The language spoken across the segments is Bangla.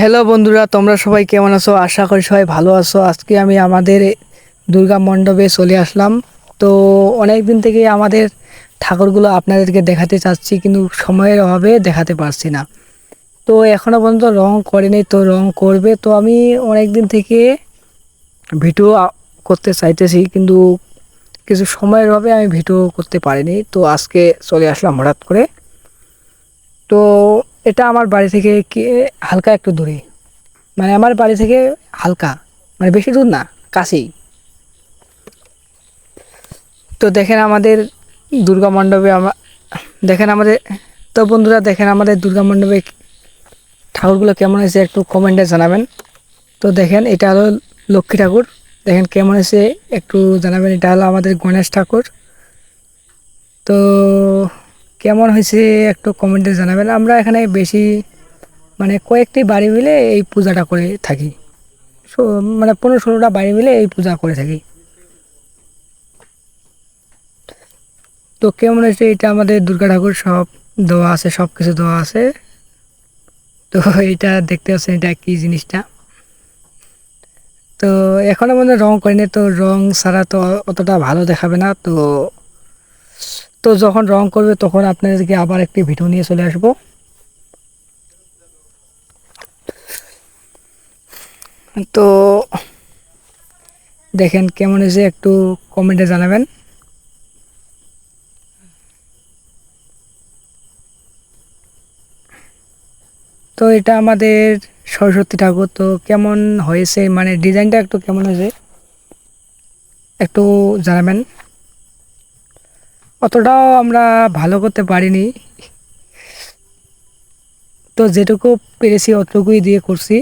হ্যালো বন্ধুরা, তোমরা সবাই কেমন আছো? আশা করি সবাই ভালো আছো। আজকে আমি আমাদের দুর্গা মণ্ডপে চলে আসলাম। তো অনেক দিন থেকে আমাদের ঠাকুরগুলো আপনাদেরকে দেখাতে চাচ্ছি, কিন্তু সময়ের অভাবে দেখাতে পারছি না। তো এখনও পর্যন্ত রং করেনি, তো রং করবে। তো আমি অনেক দিন থেকে ভিডিও করতে চাইতেছি, কিন্তু কিছু সময়ের অভাবে আমি ভিডিও করতে পারিনি। তো আজকে চলে আসলাম হঠাৎ করে। এটা আমার বাড়ি থেকে হালকা একটু দূরে। মানে আমার বাড়ি থেকে হালকা মানে বেশি দূর না, কাছেই। তো দেখেন আমাদের দুর্গা মণ্ডপে আমরা দেখেন আমাদের, তো বন্ধুরা দেখেন আমাদের দুর্গা মণ্ডপে ঠাকুরগুলো কেমন হয়েছে একটু কমেন্টে জানাবেন। তো দেখেন এটা হলো লক্ষ্মী ঠাকুর। দেখেন কেমন হয়েছে একটু জানাবেন, এটা হলো আমাদের গণেশ ঠাকুর। তো কেমন হয়েছে একটু কমেন্টে জানাবেন। আমরা এখানে বেশি মানে কয়েকটি বাড়ি মিলে এই পূজাটা করে থাকি। মানে পনেরো ষোলোটা বাড়ি মিলে এই পূজা করে থাকি। তো কেমন হয়েছে? এটা আমাদের দুর্গা ঠাকুর সব দেওয়া আছে, সব কিছু দেওয়া আছে। তো এটা দেখতে পাচ্ছেন, এটা কি জিনিসটা? তো এখনও মনে রং করিনি, তো রং ছাড়া তো অতটা ভালো দেখাবে না। তো তো যখন রং করবে তখন আপনাদেরকে আবার একটি ভিডিও নিয়ে চলে আসব। তো দেখেন কেমন হয়েছে একটু কমেন্টে জানাবেন। তো এটা আমাদের সরস্বতী ঠাকুর, তো কেমন হয়েছে? মানে ডিজাইনটা একটু কেমন হয়েছে? একটু জানাবেন। অতটাও আমরা ভালো করতে পারিনি। তো যেটুকু পেরেছি অতটুকুই দিয়ে করছি।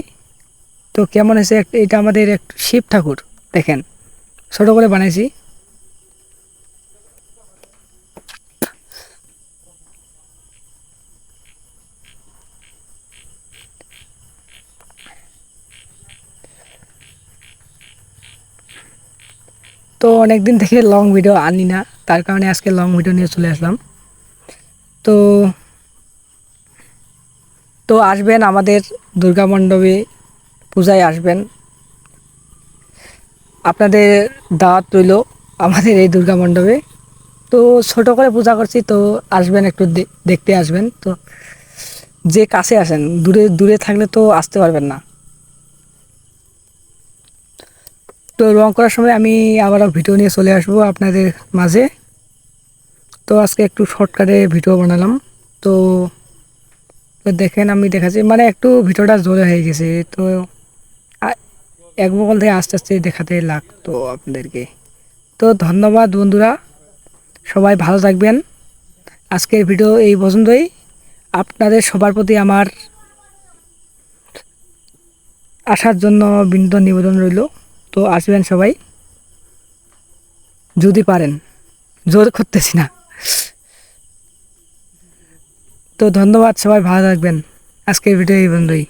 তো কেমন হয়েছে এটা আমাদের এক শিব ঠাকুর, দেখেন। ছোট করে বানাইছি। তো অনেকদিন থেকে লং ভিডিও আনি না। তার কারণে আজকে লং ভিডিও নিয়ে চলে আসলাম। তো তো আসবেন আমাদের দুর্গা মণ্ডপে, পূজায় আসবেন। আপনাদের দাওয়াত রইল আমাদের এই দুর্গা মণ্ডপে। তো ছোট করে পূজা করছি, তো আসবেন একটু দেখতে আসবেন। তো যে কাছে আসেন, দূরে দূরে থাকলে তো আসতে পারবেন না। তো রং করার সময় আমি আবারও ভিডিও নিয়ে চলে আসব আপনাদের মাঝে। তো আজকে একটু শর্টকাটে ভিডিও বানালাম। তো দেখেন আমি দেখাচ্ছি মানে একটু ভিডিওটা জোরে হয়ে গেছে। তো এক মোবাইল থেকে আস্তে আস্তে দেখাতে লাগতো আপনাদেরকে। তো ধন্যবাদ বন্ধুরা, সবাই ভালো থাকবেন। আজকের ভিডিও এই পর্যন্তই। আপনাদের সবার প্রতি আমার আসার জন্য বিনীত নিবেদন রইল। তো আসবেন সবাই? যদি পারেন। জোর করতেছি না। তো ধন্যবাদ সবাই, ভালো থাকবেন। আজকের ভিডিও এই বন্ধুই